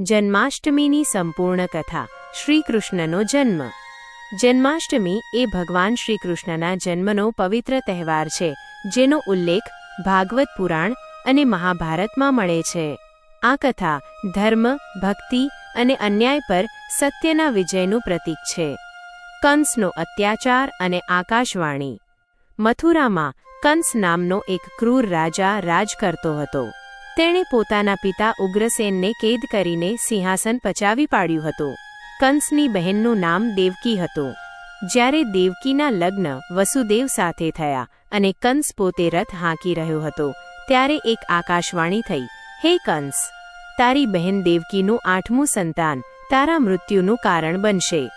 જન્માષ્ટમીની સંપૂર્ણ કથા, શ્રીકૃષ્ણનો જન્મ. જન્માષ્ટમી એ ભગવાન શ્રીકૃષ્ણના જન્મનો પવિત્ર તહેવાર છે, જેનો ઉલ્લેખ ભાગવત પુરાણ અને મહાભારતમાં મળે છે. આ કથા ધર્મ, ભક્તિ અને અન્યાય પર સત્યના વિજયનું પ્રતીક છે. કંસનો અત્યાચાર અને આકાશવાણી. મથુરામાં કંસ નામનો એક ક્રૂર રાજા રાજ કરતો હતો. તેણે પોતાના પિતા ઉગ્રસેનને કેદ કરીને સિંહાસન પચાવી પાડ્યું હતું. કંસની બહેનનું નામ દેવકી હતું. જ્યારે દેવકીના લગ્ન વસુદેવ સાથે થયા અને કંસ પોતે રથ હાંકી રહ્યો હતો, ત્યારે એક આકાશવાણી થઈ, હે કંસ, તારી બહેન દેવકીનું આઠમું સંતાન તારા મૃત્યુનું કારણ બનશે.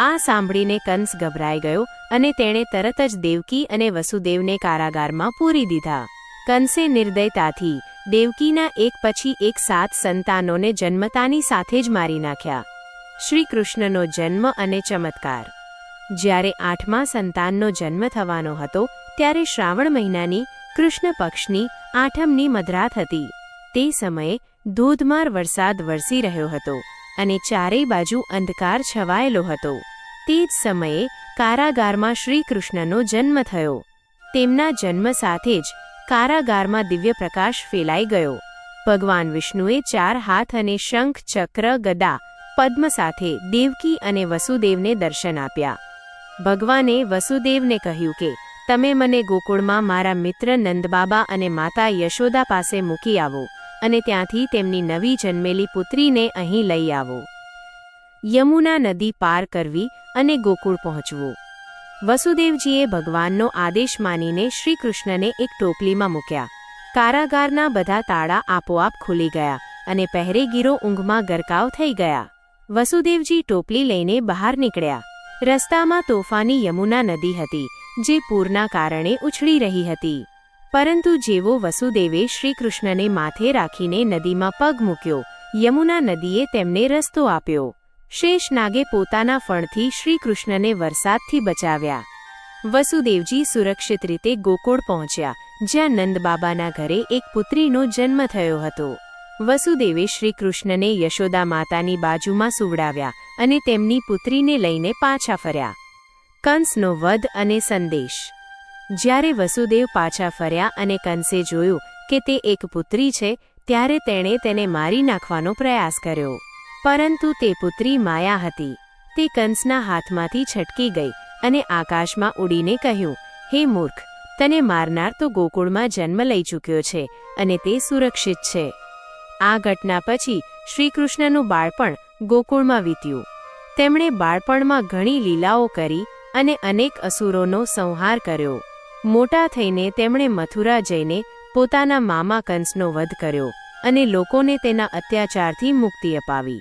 આ સાંભળીને કંસ ગભરાઈ ગયો અને તેણે તરત જ દેવકી અને વસુદેવને કારાગારમાં પૂરી દીધા. કંસે નિર્દયતાથી દેવકીના એક પછી એક સાત સંતાનોને જન્મતાની સાથે જ મારી નાખ્યા. શ્રી કૃષ્ણનો જન્મ અને ચમત્કાર. જ્યારે આઠમા સંતાનનો જન્મ થવાનો હતો, ત્યારે શ્રાવણ મહિનાની કૃષ્ણ પક્ષની આઠમની મધરાત હતી. તે સમયે ધોધમાર વરસાદ વરસી રહ્યો હતો અને ચારેય બાજુ અંધકાર છવાયેલો હતો. તે જ સમયે કારાગારમાં શ્રી કૃષ્ણનો જન્મ થયો. તેમના જન્મ સાથે જ કારાગારમાં દિવ્ય પ્રકાશ ફેલાઈ ગયો. ભગવાન વિષ્ણુએ ચાર હાથ અને શંખ, ચક્ર, ગદા, પદ્મ સાથે દેવકી અને વસુદેવને દર્શન આપ્યા. ભગવાને વસુદેવને કહ્યું કે, તમે મને ગોકુળમાં મારા મિત્ર નંદબાબા અને માતા યશોદા પાસે મૂકી આવો અને ત્યાંથી તેમની નવી જન્મેલી પુત્રીને અહીં લઈ આવો. યમુના નદી પાર કરવી અને ગોકુળ પહોંચવું. વસુદેવજીએ ભગવાનનો આદેશ માનીને શ્રીકૃષ્ણને એક ટોપલીમાં મૂક્યા. કારાગારના બધા તાળા આપોઆપ ખુલી ગયા અને પહેરેગીરો ઊંઘમાં ગરકાવ થઈ ગયા. વસુદેવજી ટોપલી લઈને બહાર નીકળ્યા. રસ્તામાં તોફાની યમુના નદી હતી, જે પૂરના કારણે ઉછળી રહી હતી. પરંતુ જેવો વસુદેવે શ્રીકૃષ્ણને માથે રાખીને નદીમાં પગ મૂક્યો, યમુના નદીએ તેમને રસ્તો આપ્યો. શેષનાગે પોતાના ફણથી શ્રીકૃષ્ણને વરસાદથી બચાવ્યા. વસુદેવજી સુરક્ષિત રીતે ગોકુળ પહોંચ્યા, જ્યાં નંદબાબાના ઘરે એક પુત્રીનો જન્મ થયો હતો. વસુદેવે શ્રીકૃષ્ણને યશોદા માતાની બાજુમાં સુવડાવ્યા અને તેમની પુત્રીને લઈને પાછા ફર્યા. કંસનો વધ અને સંદેશ. જ્યારે વસુદેવ પાછા ફર્યા અને કંસે જોયું કે તે એક પુત્રી છે, ત્યારે તેણે તેને મારી નાખવાનો પ્રયાસ કર્યો. પરંતુ તે પુત્રી માયા હતી. તે કંસના હાથમાંથી છટકી ગઈ અને આકાશમાં ઉડીને કહ્યું, હે મૂર્ખ, તને મારનાર તો ગોકુળમાં જન્મ લઈ ચૂક્યો છે અને તે સુરક્ષિત છે. આ ઘટના પછી શ્રીકૃષ્ણનું બાળપણ ગોકુળમાં વીત્યું. તેમણે બાળપણમાં ઘણી લીલાઓ કરી અને અનેક અસુરોનો સંહાર કર્યો. મોટા થઈને તેમણે મથુરા જઈને પોતાના મામા કંસનો વધ કર્યો અને લોકોને તેના અત્યાચારથી મુક્તિ અપાવી.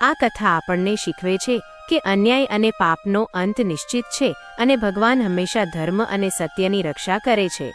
આ કથા આપણને શીખવે છે કે અન્યાય અને પાપનો અંત નિશ્ચિત છે અને ભગવાન હંમેશા ધર્મ અને સત્યની રક્ષા કરે છે.